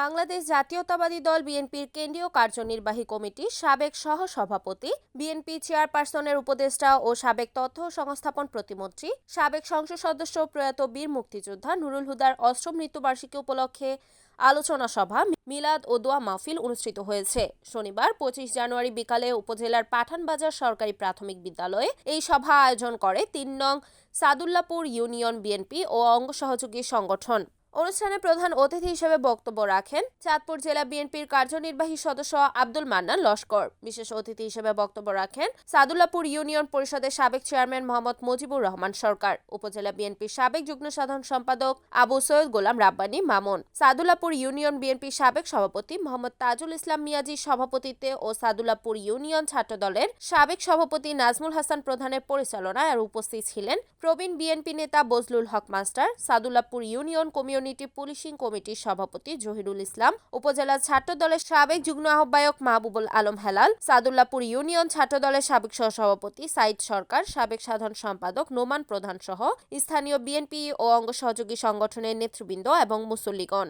বাংলাদেশ জাতীয়তাবাদী দল বিএনপির কেন্দ্রীয় কার্যনির্বাহী কমিটির সাবেক সহসভাপতি, বিএনপি চেয়ারপারসনের উপদেষ্টা ও সাবেক তথ্য সংস্থাপন প্রতিমন্ত্রী, সাবেক সংসদ সদস্য প্রয়াত বীর মুক্তিযোদ্ধা নুরুল হুদার অষ্টম মৃত্যুবার্ষিকী উপলক্ষে আলোচনা সভা, মিলাদ ও দোয়া মাহফিল অনুষ্ঠিত হয়েছে। শনিবার, পঁচিশ জানুয়ারি বিকালে উপজেলার পাঠানবাজার সরকারি প্রাথমিক বিদ্যালয়ে এই সভা আয়োজন করে তিন নং সাদুল্লাপুর ইউনিয়ন বিএনপি ও অঙ্গ সহযোগী সংগঠন। অনুষ্ঠানে প্রধান অতিথি হিসেবে বক্তব্য রাখেন চাঁদপুর জেলা বিএনপির কার্যনির্বাহী সদস্য আব্দুল মান্নান লস্কর। বিশেষ অতিথি হিসেবে বক্তব্য রাখেন সাদুল্লাপুর ইউনিয়ন পরিষদের সাবেক চেয়ারম্যান মোহাম্মদ মুজিবুর রহমান সরকার, উপজেলা বিএনপির সাবেক যুগ্ম সাধারণ সম্পাদক আবু সৈয়দ গোলাম রাব্বানী মামুন, সাদুল্লাপুর ইউনিয়ন বিএনপির সাবেক সভাপতি মোহাম্মদ তাজুল ইসলাম মিয়াজির সভাপতিত্বে ও সাদুল্লাপুর ইউনিয়ন ছাত্র দলের সাবেক সভাপতি নাজমুল হাসান প্রধানের পরিচালনায় আর উপস্থিত ছিলেন প্রবীণ বিএনপি নেতা Bazlul Haque master, Sadullapur union community policing কমিটির সভাপতি জহিরুল ইসলাম, উপজেলা ছাত্র দলের সাবেক যুগ্ম আহ্বায়ক মাহবুবুল আলম হেলাল, সাদুল্লাপুর ইউনিয়ন ছাত্র দলের সাবেক সহসভাপতি সাইদ সরকার, সাবেক সাধারণ সম্পাদক নোমান প্রধান সহ স্থানীয় বিএনপি ও অঙ্গ সহযোগী সংগঠনের নেতৃবৃন্দ এবং মুসল্লিগণ।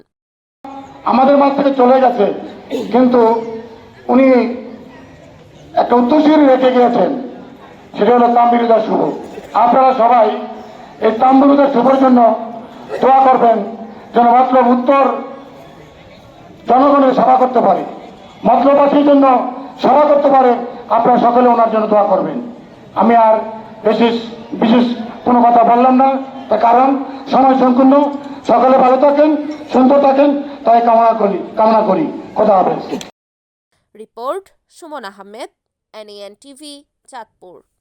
আমাদের মাঝ থেকে চলে গেছে, কিন্তু উনি একটা উত্তরসূরি রেখে গিয়েছেন, সেটা হলো তাম্বিরুদা শুভ। আপনারা সবাই এই তাম্বিরুদা শুভর জন্য দোয়া করবেন। যেন মতলব উত্তর জনগণের সেবা করতে পারে। মতলবাসীর জন্য সেবা করতে পারে। আপনারা সকলে ওনার জন্য দোয়া করবেন। আমি আর বিশেষ বিশেষ কোনো কথা বললাম না। তার কারণ, সময় সংকীর্ণ। সকলে ভালো থাকেন সুন্দর থাকেন। তাই কামনা করি কামনা করি। কথা হবে report Suman Ahmed NN TV Chandpur.